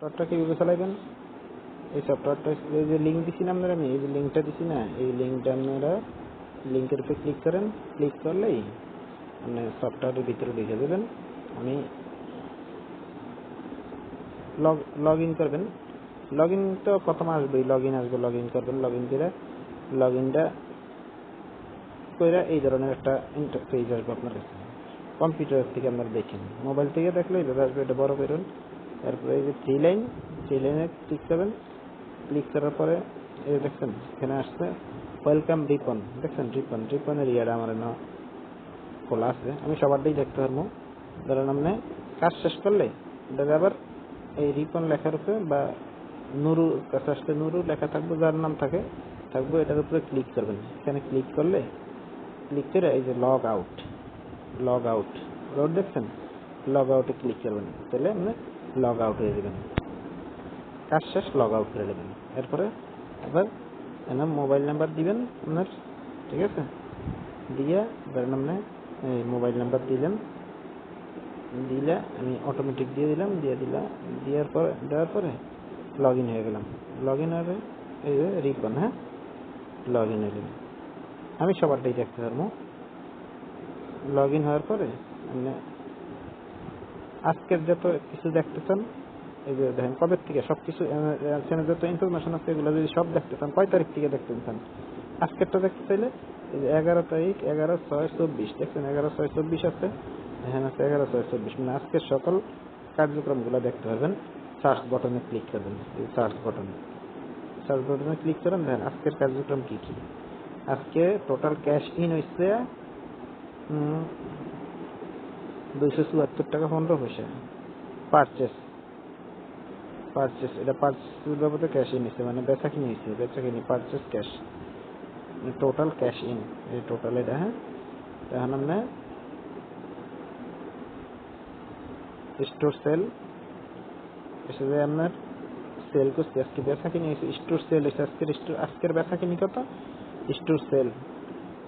সফটওয়্যারটা কীভাবে চালাইবেন এই সফটওয়্যারটা এই যে লিঙ্ক দিছি না আপনারা, আমি এই যে লিঙ্কটা দিছি না, এই লিঙ্কটা আপনারা লিঙ্কের উপরে ক্লিক করেন। ক্লিক করলেই মানে সফটওয়্যারের ভিতরে ঢুকে দেবেন আমি লগ লগ ইন করবেন। লগ ইন তো প্রথম আসবেই লগ ইন আসবে লগ ইন করবেন লগ ইন করে লগ ইনটা করে এই ধরনের একটা ইন্টারফেস আসবে আপনার কাছে। কম্পিউটার থেকে আপনারা দেখেন। মোবাইল থেকে দেখলে এইভাবে আসবে, এটা বড় করুন। তারপরে এই যে থ্রি লাইন থ্রি লাইনে ক্লিক করবেন। ক্লিক করার পরে এই দেখছেন, এখানে আসছে ওয়েলকাম রিপন দেখছেন রিপন রিপনের ইয়াটা আমার না খোলা আছে। আমি সবারটাই দেখতে পারব। ধরেন আপনি কাজ শেষ করলে এটা আবার এই রিপন লেখার উপরে বা নুরু কাছে আসলে নুরু লেখা থাকবে, যার নাম থাকে, থাকবে, এটার উপরে ক্লিক করবেন। এখানে ক্লিক করলে ক্লিক করে এই যে লগ আউট লগ আউট রোড দেখছেন? লগ আউটে ক্লিক করবেন। তাহলে আপনি লগ আউট হয়ে যাবেন কাজ শেষ লগ আউট করে নেবেন। এরপরে আবার এনার মোবাইল নাম্বার দিবেন আপনার, ঠিক আছে? দিয়ে ধরেন আপনি মোবাইল নাম্বার দিলেন। দিলে আমি অটোমেটিক দিয়ে দিলাম দিয়ে দিলাম দেওয়ার পরে দেওয়ার পরে লগ ইন হয়ে গেলাম। লগ ইন হবে এই যে রিপন হ্যাঁ? লগ ইন হয়ে আমি সবারটাই দেখতে পারব লগ ইন হওয়ার পরে আপনি আজকের যত কিছু দেখতে চান এই যে দেখেন কবে থেকে সব কিছু এখানে যত ইনফরমেশন আছে, এগুলো যদি সব দেখতে চান কয় তারিখ থেকে দেখতে চান আজকেরটা দেখতে চাইলে, এই যে এগারো তারিখ, এগারো, ছয়, চব্বিশ, দেখছেন? এগারো, ছয়, চব্বিশ আছে, এখানে আছে এগারো, ছয়, চব্বিশ। মানে আজকের সকল কার্যক্রমগুলো দেখতে পারবেন। সার্চ বটনে ক্লিক করবেন সার্চ বটনে সার্চ বটনে ক্লিক করেন, দেখেন আজকের কার্যক্রম কি কি। আজকে টোটাল ক্যাশ ইন হয়েছে দুইশো চুয়াত্তর টাকা পনেরো পয়সা। পারচেস পারচেস এটা পারচেস বাবদে ক্যাশ ইন হয়েছে মানে বেচা কিনে হয়েছে বেচা কিনে purchase cash total cash in এই টোটাল এটা হ্যাঁ? এখন আপনি স্টোর সেল এসে আপনার সেল করছে, আজকে বেচা কিনে স্টোর সেল এসে আজকের স্টোর আজকের বেচা কিনি কত? স্টোর সেল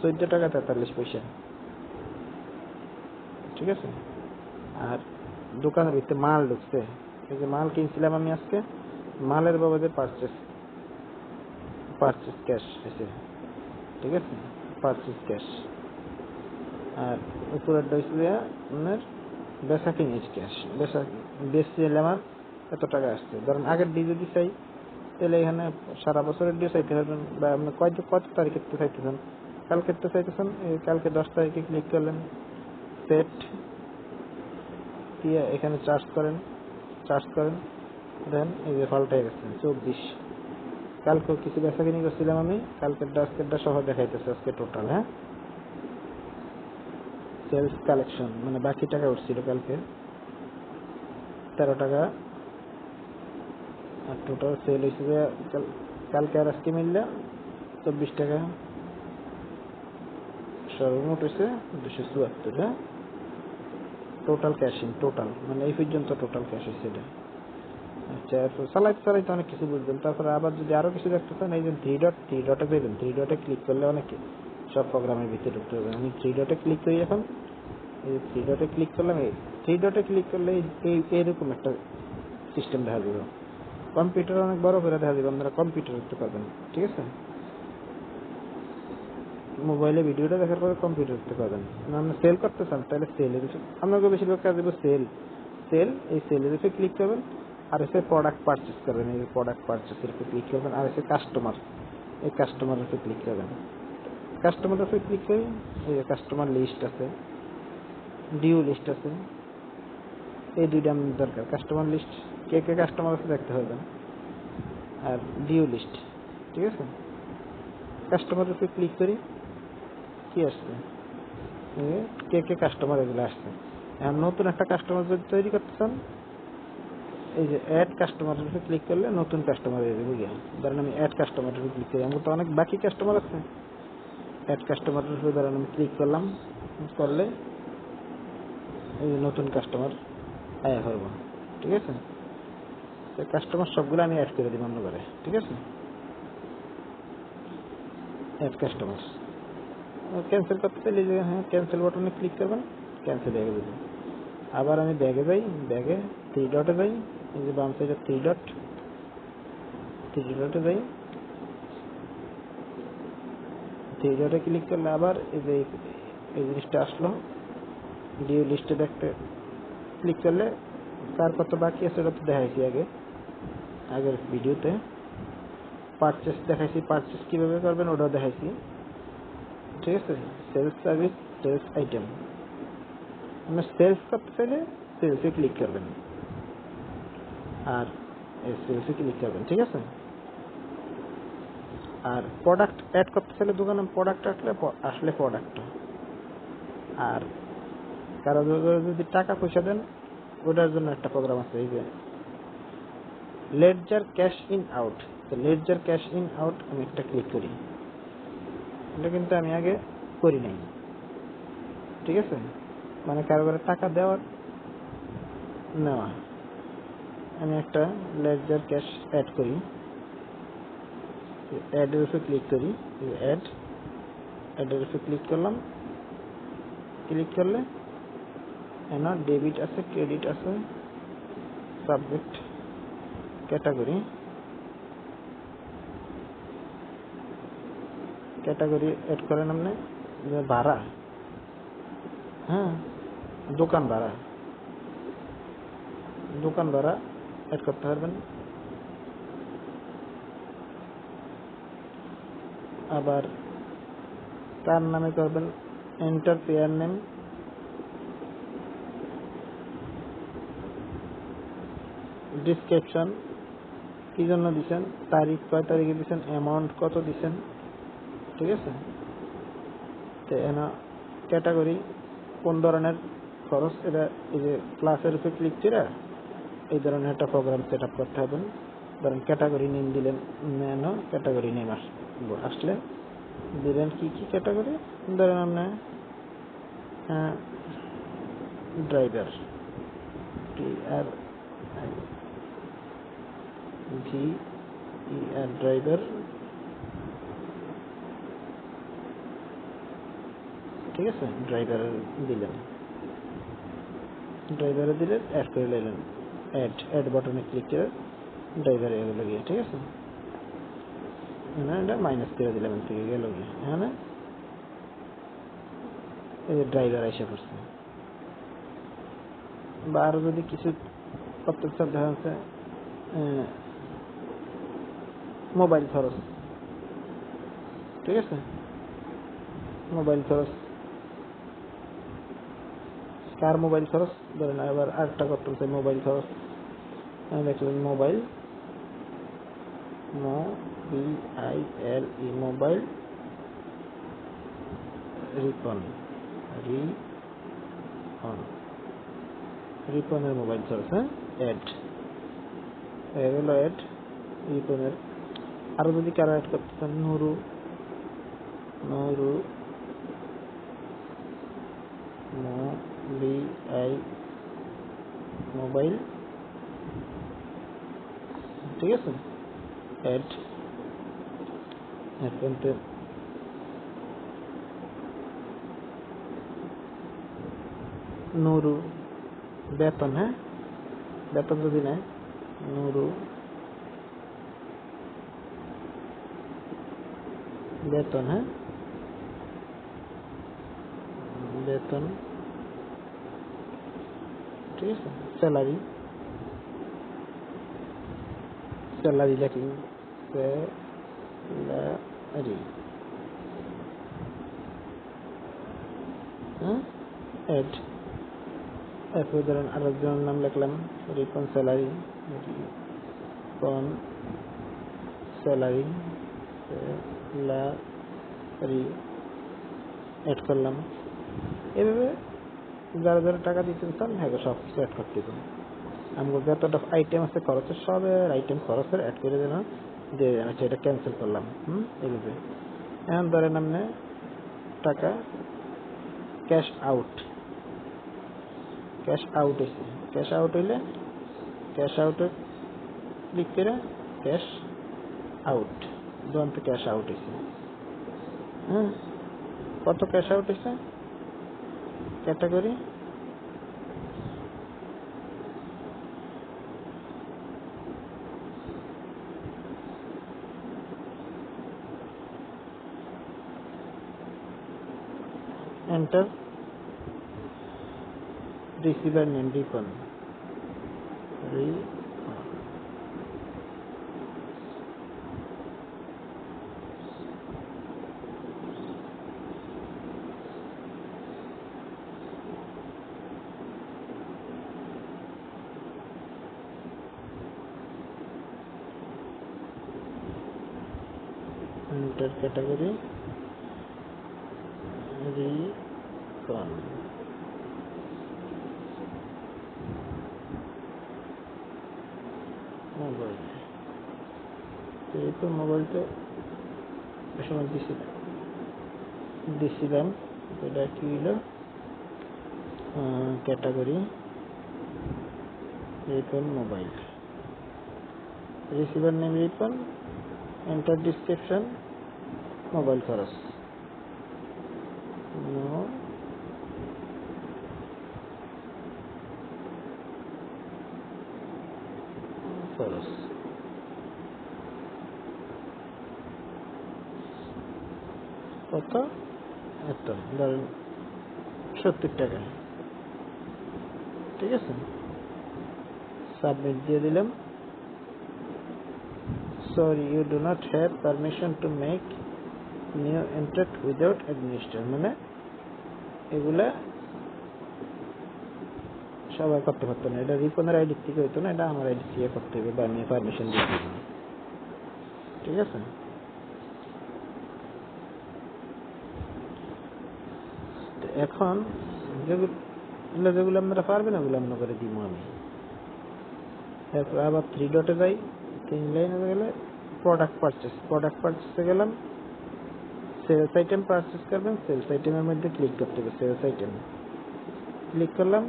চোদ্দ টাকা তেতাল্লিশ পয়সা। ঠিক আছে? আর দোকানের ভিতরে মাল ঢুকছে। এই যে মাল কিনছিলাম আমি আজকে, মালের বাবদে পারচেস পারচেস ক্যাশ এসে ঠিক আছে? পারচেস ক্যাশ আর উপরের হয়েছে আপনার বেচা কিনেছি ক্যাশ বেচা বেচছি আমার এত টাকা আসছে। ধরেন আগের ডি যদি চাই, তাহলে এখানে সারা বছরের ডিও চাইতে পারবেন বা আপনি কত কত তারিখের তো চাইতেছেন? কালকের তো চাইতেছেন কালকে দশ তারিখে ক্লিক করলেন। সেট দিয়ে এখানে চার্জ করেন চার্জ করেন, দেন এই যে পাল্টে গেছে, চব্বিশ। কালকেও কিছু বেচা কিনি করছিলাম আমি কালকেরটা আজকেরটা সহ দেখাইতেছে আজকে টোটাল হ্যাঁ? সেলস কালেকশন মানে বাকি টাকা উঠছিল কালকে। তেরো টাকা। আর টোটাল সেল হয়েছে যে কালকে আর আজকে মিললে চব্বিশ টাকা। সর্বমোট হয়েছে দুশো চুয়াত্তর হ্যাঁ? টোটাল ক্যাশিং টোটাল মানে এই পর্যন্ত টোটাল ক্যাশ হয়েছে এটা আচ্ছা চালাইতে চালাইতে অনেক কিছু বুঝবেন। তারপরে আবার যদি আরও কিছু দেখতে চান, এই যে থ্রি ডট থ্রি ডটে দেবেন থ্রি ডটে ক্লিক করলে অনেক সব প্রোগ্রামের ভিতরে ঢুকতে হবে আমি থ্রি ডটে ক্লিক করি এখন। এই থ্রি ডটে ক্লিক করলাম, এই থ্রি ডটে ক্লিক করলে এই এইরকম একটা সিস্টেম দেখা যাবে কম্পিউটার অনেক বড় করে দেখা যাবে আপনারা কম্পিউটার করতে পারবেন। ঠিক আছে? মোবাইলে ভিডিওটা দেখার পরে কম্পিউটার করতে পারবেন আপনি সেল করতে চান তাহলে সেলের আপনাকে বেশিরভাগ কাজ দেবো সেল সেল এই সেলের উপরে ক্লিক করবেন, আর এসে প্রোডাক্ট পারচেস করবেন। এই প্রোডাক্ট পারচেসের উপরে ক্লিক করবেন, আর এসে কাস্টমার এই কাস্টমারের উপরে ক্লিক করবেন। কাস্টমারের উপরে ক্লিক করি, এই কাস্টমার লিস্ট আছে ডিউ লিস্ট আছে, এই দুইটা আমাদের দরকার। কাস্টমার লিস্ট কে কে কাস্টমার আছে দেখতে হবে আর ডিউ লিস্ট ঠিক আছে? কাস্টমারের উপরে ক্লিক করি। কি আসছে? কে কে কাস্টমার এগুলো আসছে? এখন নতুন একটা কাস্টমার যদি তৈরি করতে চান, এই যে অ্যাড কাস্টমার উপরে ক্লিক করলে নতুন কাস্টমার যাবে বুঝলেন ধরেন আমি অ্যাড কাস্টমার উপরে ক্লিক করি আমার তো অনেক বাকি কাস্টমার আছে। অ্যাড কাস্টমার উপরে ধরেন আমি ক্লিক করলাম, করলে এই যে নতুন কাস্টমার আয়া করব। ঠিক আছে? কাস্টমার সবগুলো আমি অ্যাড করে দিব অন্য করে। ঠিক আছে? অ্যাড কাস্টমার ক্যান্সেল করতে চাইলে যে হ্যাঁ ক্যান্সেল বাটনে ক্লিক করবেন ক্যান্সেল হয়ে যাবে আবার আমি ব্যাগে যাই ব্যাগে থ্রি ডটে যাই এই যে বাম সাইডে থ্রি ডট থ্রি ডটে যাই থ্রি ডটে ক্লিক করলে আবার এই যে এই জিনিসটা আসলো ডিউ লিস্টে দেখতে ক্লিক করলে কার কত বাকি আছে ওটা তো দেখাইছি আগে আগের ভিডিওতে পারচেস দেখাইছি পারচেস কীভাবে করবেন ওটাও দেখাইছি ঠিক আছে সেলস সার্ভিস সেলস আইটেম আপনার সেলস করতে চাইলে সেলসে ক্লিক করবেন আর সেলসে ক্লিক করবেন ঠিক আছে আর প্রোডাক্ট অ্যাড করতে চাইলে দোকানে প্রোডাক্ট আসলে আসলে প্রোডাক্ট আর কারও যদি টাকা পয়সা দেন, ওটার জন্য একটা প্রোগ্রাম আছে, এই যে লেডজার ক্যাশ ইন আউট তো লেডজার ক্যাশ ইন আউট আমি একটা ক্লিক করি। এটা কিন্তু আমি আগে করি নাই। ঠিক আছে? মানে কারও কারও টাকা দেওয়ার নেওয়া। আমি একটা লেডজার ক্যাশ অ্যাড করি। অ্যাডের উপরে ক্লিক করি। অ্যাড অ্যাডের উপরে ক্লিক করলাম। ক্লিক করলে এনা ডেবিট আছে ক্রেডিট আছে সাবজেক্ট ক্যাটাগরি ক্যাটাগরি এড করেন আপনি? যে ভাড়া। হ্যাঁ? দোকান ভাড়া। দোকান ভাড়া এড করতে পারবেন। আবার তার নামে করবেন এন্টার পেয়ার নেম ডিসক্রিপশন কি জন্য দিচ্ছেন তারিখ, কয় তারিখে দিচ্ছেন অ্যামাউন্ট কত দিছেন? ঠিক আছে? তো এনা ক্যাটাগরি কোন ধরনের খরচ, এটা এই যে ক্লাসের উপরে ক্লিক করে এই ধরনের একটা প্রোগ্রাম সেট আপ করতে হবে। ধরেন ক্যাটাগরি নেম দিলেন, নেন ক্যাটাগরি নেম আসলে দিলেন কি কি ক্যাটাগরি ধরেন আপনি ড্রাইভার টি আর জি ই আর ড্রাইভার ঠিক আছে? ড্রাইভার দিলেন। ড্রাইভারে দিলেন অ্যাড করে নিলেন। অ্যাড অ্যাড বাটনে ক্লিক করে ড্রাইভারে এগুলো গিয়ে, ঠিক আছে? এখানে এটা মাইনাস করে দিলাম থেকে গেল গিয়ে। এখানে এই যে ড্রাইভার এসে পড়ছে। বা আরও যদি কিছু চান দেখা যাচ্ছে মোবাইল খরচ। ঠিক আছে? মোবাইল খরচ কার মোবাইল খরচ ধরেন এবার আরেকটা করতে হচ্ছে মোবাইল খরচ দেখলেন mobile mo B I L E mobile Ripon Ripon রিপনের মোবাইল খরচ হ্যাঁ অ্যাড এগুলো অ্যাড রিপনের আরও যদি কারও অ্যাড করতে চান Nuru Nuru mo B I mobile ঠিক আছে অ্যাড এরপরে নুরু বেতন হ্যাঁ বেতন যদি নেয় নুরু বেতন হ্যাঁ বেতন ঠিক আছে স্যালারি। স্যালারি লেখি স্যালারি। হ্যাঁ? এড এরপর ধরেন আরেকজনের নাম লিখলাম, Ripon salary Ripon salary salary. Add করলাম। এভাবে যারা যারা টাকা দিতে চান হ্যাঁ সব কিছু অ্যাড করতে দেবেন আমাকে যতটা আইটেম আছে খরচের সবের আইটেম খরচের অ্যাড করে দেন দিয়ে দেন আচ্ছা এটা ক্যান্সেল করলাম, হুম এইভাবে এখন ধরেন আপনি টাকা ক্যাশ আউট ক্যাশ আউট হয়েছে ক্যাশ আউট হইলে ক্যাশ আউটে ক্লিক করে ক্যাশ আউট দোকান ক্যাশ আউট হয়েছে হ্যাঁ কত ক্যাশ আউট হয়েছে category enter receiver and md1 re enter category. Recon. Mobile এই মোবাইলটা সময় দিছিলাম দিছিলাম এটা কি হলো? Category Ripon mobile receiver name Ripon enter description mobile খরচ নো খরচ কত? এত ধরেন সত্তর টাকা ঠিক আছে? সাবমিট দিয়ে দিলাম। Sorry, you do not have permission to make new entry without administrator মানে এগুলা সবাই করতে পারতো না। এটা রিপনের আইডি থেকে হইতো না, এটা আমার আইডি থেকে করতে হবে বা আমি পারমিশন দিব ঠিক আছে? এখন যেগুলো যেগুলো আপনারা পারবেন ওগুলো আপনার করে দিব আমি। তারপর আবার থ্রি ডটে যাই। তিন লাইনে গেলে প্রোডাক্ট পারচেস প্রোডাক্ট পারচেসে গেলাম সেলস আইটেম পারচেস করবেন সেলস আইটেমের মধ্যে ক্লিক করতে হবে সেলস আইটেম ক্লিক করলাম,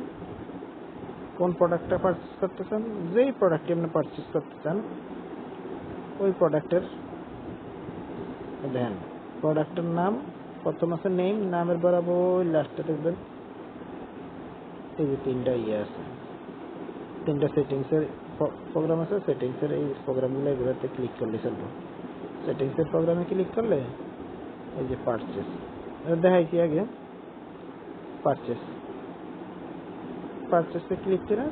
কোন প্রোডাক্টটা পারচেস করতে চান, যেই প্রোডাক্টটি আপনি পারচেস করতে চান, ওই প্রোডাক্টের দেন। প্রোডাক্টের নাম, প্রথম আছে নেম নামের বরাবর লাস্টে দেখবেন, এই যে তিনটা ইয়ে আছে। তিনটা সেটিংসের প্রোগ্রাম আছে সেটিংসের এই প্রোগ্রামগুলো এগুলোতে ক্লিক করলে চলবে। সেটিংসের প্রোগ্রামে ক্লিক করলে এই যে পারচেস দেখাই কি আগে পারচেস পারচেসে ক্লিক করে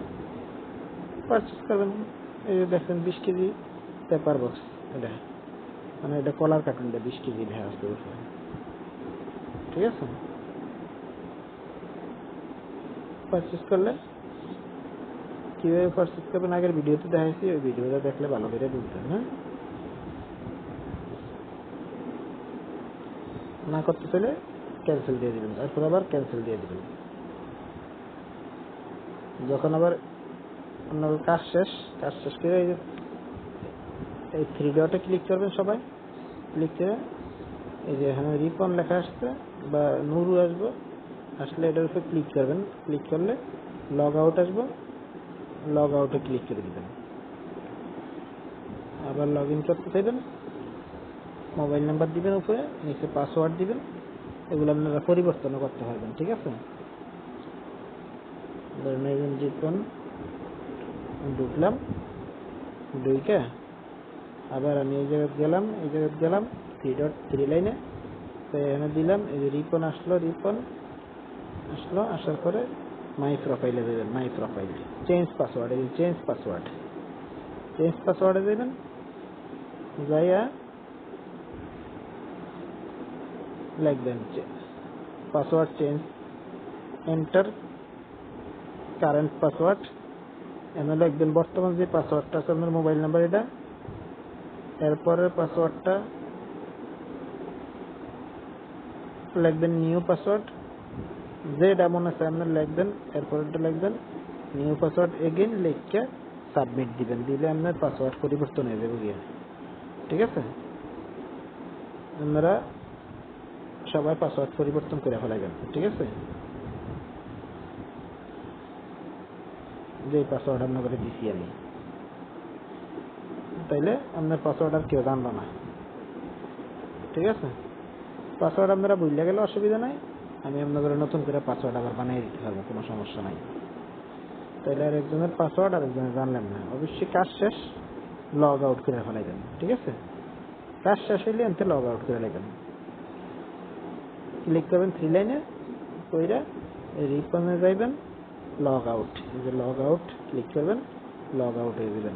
পারচেস করবেন, এই যে দেখেন বিশ কেজি পেপার বক্স এটা। মানে এটা কলার কার্টুনটা বিশ কেজি দেখা আসবে ঠিক আছে? পারচেস করলে কীভাবে পারচেস করবেন? আগের ভিডিওতে দেখাইছি, ওই ভিডিওটা দেখলে ভালো করে বুঝবেন হ্যাঁ? না করতে চাইলে ক্যান্সেল দিয়ে দিবেন, তারপর আবার ক্যান্সেল দিয়ে দিবেন। যখন আবার আপনার কাজ শেষ কাজ শেষ করে এই এই থ্রি ডটে ক্লিক করবেন সবাই। ক্লিক করে এই যে এখানে রিপন লেখা আসছে বা নুরু আসব, আসলে এটার উপরে ক্লিক করবেন। ক্লিক করলে লগ আউট আসব। লগ আউটে ক্লিক করে দিবেন। আবার লগ ইন করতে চাইবেন মোবাইল নাম্বার দিবেন উপরে, নিচে পাসওয়ার্ড দিবেন। এগুলো আপনারা পরিবর্তনও করতে পারবেন, ঠিক আছে? ধরেন ঢুকলাম। ঢুকে আবার আমি এই জায়গায় গেলাম, এই জায়গায় গেলাম থ্রি ডট থ্রি লাইনে তো এখানে দিলাম, এই যে রিপন আসলো রিপন আসলো, আসার পরে মাই প্রোফাইলে দেবেন মাই প্রোফাইল চেঞ্জ পাসওয়ার্ড এই চেঞ্জ পাসওয়ার্ড চেঞ্জ পাসওয়ার্ডে দেবেন যাইয়া লিখবেন password change enter current password এনে লিখবেন বর্তমান যে পাসওয়ার্ডটা আছে, আপনার মোবাইল নাম্বার এটা? এরপরের পাসওয়ার্ডটা লিখবেন নিউ পাসওয়ার্ড যেটা মনে আছে, আপনার লিখবেন, এরপরেরটা লিখবেন নিউ পাসওয়ার্ড এগেইন লিখে সাবমিট দিবেন, দিলে আপনার পাসওয়ার্ড পরিবর্তন হয়ে যাবে গিয়ে। ঠিক আছে? আপনারা সবাই পাসওয়ার্ড পরিবর্তন করে ফেলাবেন ঠিক আছে? যে পাসওয়ার্ড আপনাকে দিছি আমি। তাইলে আপনার পাসওয়ার্ড আর কেউ জানলো না। ঠিক আছে? পাসওয়ার্ড আপনারা বুঝলে গেলে অসুবিধা নাই। আমি আপনাদের নতুন করে পাসওয়ার্ড আবার বানিয়ে দিতে পারব, কোনো সমস্যা নাই। তাইলে আর একজনের পাসওয়ার্ড আর একজনের জানলেন না। অবশ্যই কাজ শেষ লগ আউট করে ফেলাইবেন ঠিক আছে? কাজ শেষ হইলে এনতে লগ আউট করে লাগবেন ক্লিক করবেন থ্রি লাইনে কইরা রিপনে যাইবেন লগ আউট এই যে লগ আউট ক্লিক করবেন লগ আউট হয়ে যাবেন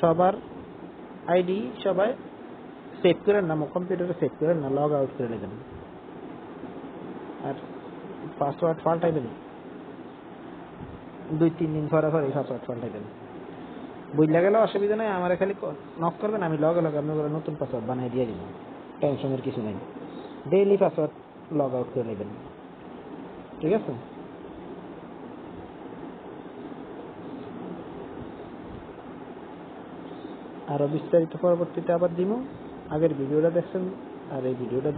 সবার আইডি সবাই সেভ করেন না কম্পিউটারে সেভ করেন না লগ আউট করে নেবেন আর পাসওয়ার্ড পাল্টাইবেন দুই তিন দিন পরে পরে পাসওয়ার্ড পাল্টাইবেন বুঝলে গেলে অসুবিধা নেই আমার খালি নক করবেন আমি লগে লগে আপনার নতুন পাসওয়ার্ড বানিয়ে দিয়ে দিব টেনশনের কিছু নেই ডেইলি পাসওয়ার্ড লগ আউট করে নেবেন ঠিক আছে আরও বিস্তারিত পরবর্তীতে আবার দিব আগের ভিডিওটা